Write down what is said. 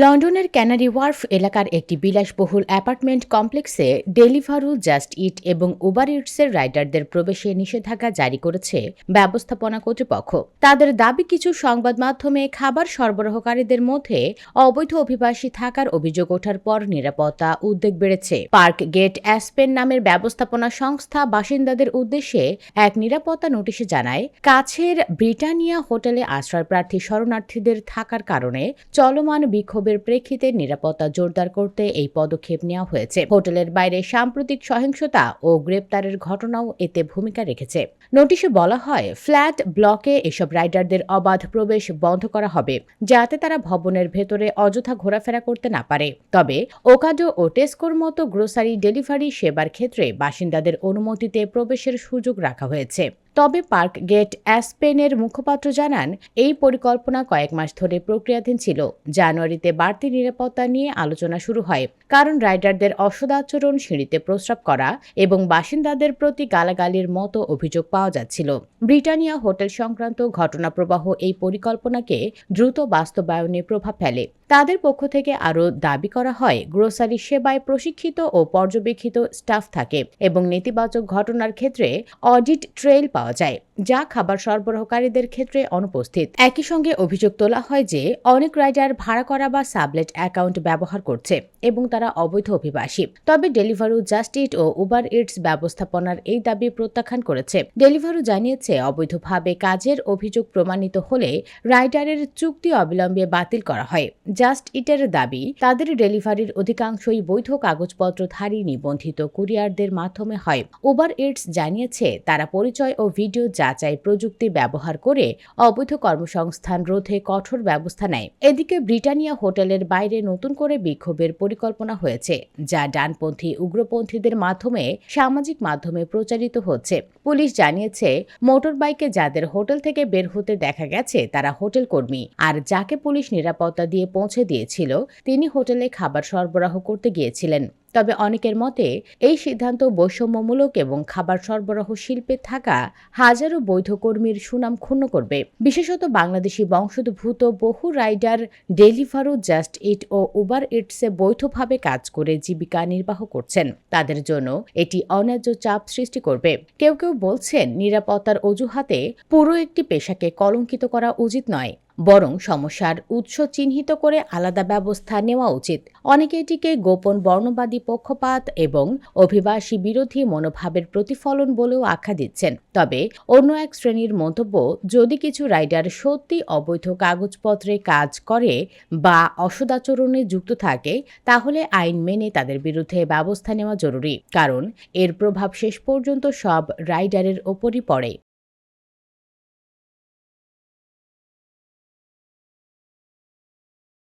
লন্ডনের canary wharf এলাকার একটি বিলাসবহুল অ্যাপার্টমেন্ট কমপ্লেক্সে ডেলিভারু, জাস্ট ইট এবং উবার ইটসের রাইডারদের প্রবেশে নিষেধাজ্ঞা জারি করেছে ব্যবস্থাপনা কর্তৃপক্ষ। তাদের দাবি, কিছু সংবাদ মাধ্যমে খাবার সরবরাহকারীদের মধ্যে অবৈধ অভিবাসী থাকার অভিযোগ ওঠার পর নিরাপত্তা উদ্বেগ বেড়েছে। পার্ক গেট অ্যাসপেন নামের ব্যবস্থাপনা সংস্থা বাসিন্দাদের উদ্দেশ্যে এক নিরাপত্তা নোটিশে জানায়, কাছের ব্রিটানিয়া হোটেলে আশ্রয়প্রার্থী শরণার্থীদের থাকার কারণে চলমান বিক্ষোভের প্রেক্ষিতে নিরাপত্তা জোরদার করতে এই পদক্ষেপ নেওয়া হয়েছে। হোটেলের বাইরে সাম্প্রতিক সহিংসতা ও গ্রেপ্তারের ঘটনাও এতে ভূমিকা রেখেছে। নোটিশে বলা হয়, ফ্ল্যাট ব্লকে এসব রাইডারদের অবাধ প্রবেশ বন্ধ করা হবে, যাতে তারা ভবনের ভেতরে অযথা ঘোরাফেরা করতে না পারে। তবে, ওকাডো ও টেস্কোর মতো গ্রোসারি ডেলিভারি সেবার ক্ষেত্রে বাসিন্দাদের অনুমতিতে প্রবেশের সুযোগ রাখা হয়েছে। তবে পার্ক গেট অ্যাসপেনের মুখপাত্র জানান, এই পরিকল্পনা কয়েক মাস ধরে প্রক্রিয়াধীন ছিল। জানুয়ারিতে বাড়তি নিরাপত্তা নিয়ে আলোচনা শুরু হয়। কারণ রাইডারদের অসদাচরণ সিঁড়িতে প্রস্রাব করা এবং বাসিন্দাদের প্রতি গালাগালির মতো অভিযোগ পাওয়া যাচ্ছিল। ব্রিটানিয়া হোটেল সংক্রান্ত ঘটনা প্রবাহ এই পরিকল্পনাকে দ্রুত বাস্তবায়নে প্রভাব ফেলে। তাদের পক্ষ থেকে আরও দাবি করা হয়, গ্রোসারি সেবায় প্রশিক্ষিত ও পর্যবেক্ষিত স্টাফ থাকে এবং নেতিবাচক ঘটনার ক্ষেত্রে অডিট ট্রেল পাওয়া যায় যা খাবার সরবরাহকারীদের ক্ষেত্রে অনুপস্থিত। একই সঙ্গে অভিযোগ তোলা হয় যে, অনেক রাইডার ভাড়া করা বা সাবলেট অ্যাকাউন্ট ব্যবহার করছে এবং তারা অবৈধ অভিবাসী। তবে ডেলিভারু জাস্ট ইট ও উবার ইটস ব্যবস্থাপনার এই দাবি প্রত্যাখ্যান করেছে। ডেলিভারু জানিয়েছে, অবৈধভাবে কাজের অভিযোগ প্রমাণিত হলে রাইডারের চুক্তি অবিলম্বে বাতিল করা হয়। জাস্ট ইটের দাবি, তাদের ডেলিভারির অধিকাংশই বৈধ কাগজপত্রধারী নিবন্ধিত কুরিয়ারদের মাধ্যমে হয়। উবার ইটস জানিয়েছে, তারা পরিচয় ও ভিডিও যাচাই প্রযুক্তি ব্যবহার করে অবৈধ কর্মসংস্থান রোধে কঠোর ব্যবস্থা নেয়। এদিকে ব্রিটানিয়া হোটেলের বাইরে নতুন করে বিক্ষোভের পরিকল্পনা হয়েছে, যা ডানপন্থী উগ্রপন্থীদের মাধ্যমে সামাজিক মাধ্যমে প্রচারিত হচ্ছে। পুলিশ জানিয়েছে মোটর বাইকে যাদের হোটেল থেকে বের হতে দেখা গেছে, তারা হোটেল কর্মী, আর যাকে পুলিশ নিরাপত্তা দিয়ে পৌঁছে দিয়েছিল, তিনি হোটেলে খাবার সরবরাহ করতে গিয়েছিলেন। তবে অনেকের মতে, এই সিদ্ধান্ত বৈষম্যমূলক এবং খাবার সরবরাহ শিল্পে থাকা হাজারো বৈধ কর্মীর সুনাম ক্ষুণ্ণ করবে। বিশেষত বাংলাদেশি বংশোদ্ভূত বহু রাইডার ডেলিভারো জাস্ট ইট ও উবার ইটসে বৈধভাবে কাজ করে জীবিকা নির্বাহ করছেন। তাদের জন্য এটি অন্যায্য চাপ সৃষ্টি করবে। কেউ কেউ বলছেন, নিরাপত্তার অজুহাতে পুরো একটি পেশাকে কলঙ্কিত করা উচিত নয়। বরং সমস্যার উৎস চিহ্নিত করে আলাদা ব্যবস্থা নেওয়া উচিত। অনেকে এটিকে গোপন বর্ণবাদী পক্ষপাত এবং অভিবাসী বিরোধী মনোভাবের প্রতিফলন বলেও আখ্যা দিচ্ছেন। তবে অন্য এক শ্রেণির মন্তব্য, যদি কিছু রাইডার সত্যি অবৈধ কাগজপত্রে কাজ করে বা অসদাচরণে যুক্ত থাকে, তাহলে আইন মেনে তাদের বিরুদ্ধে ব্যবস্থা নেওয়া জরুরি, কারণ এর প্রভাব শেষ পর্যন্ত সব রাইডারের ওপরই পড়ে।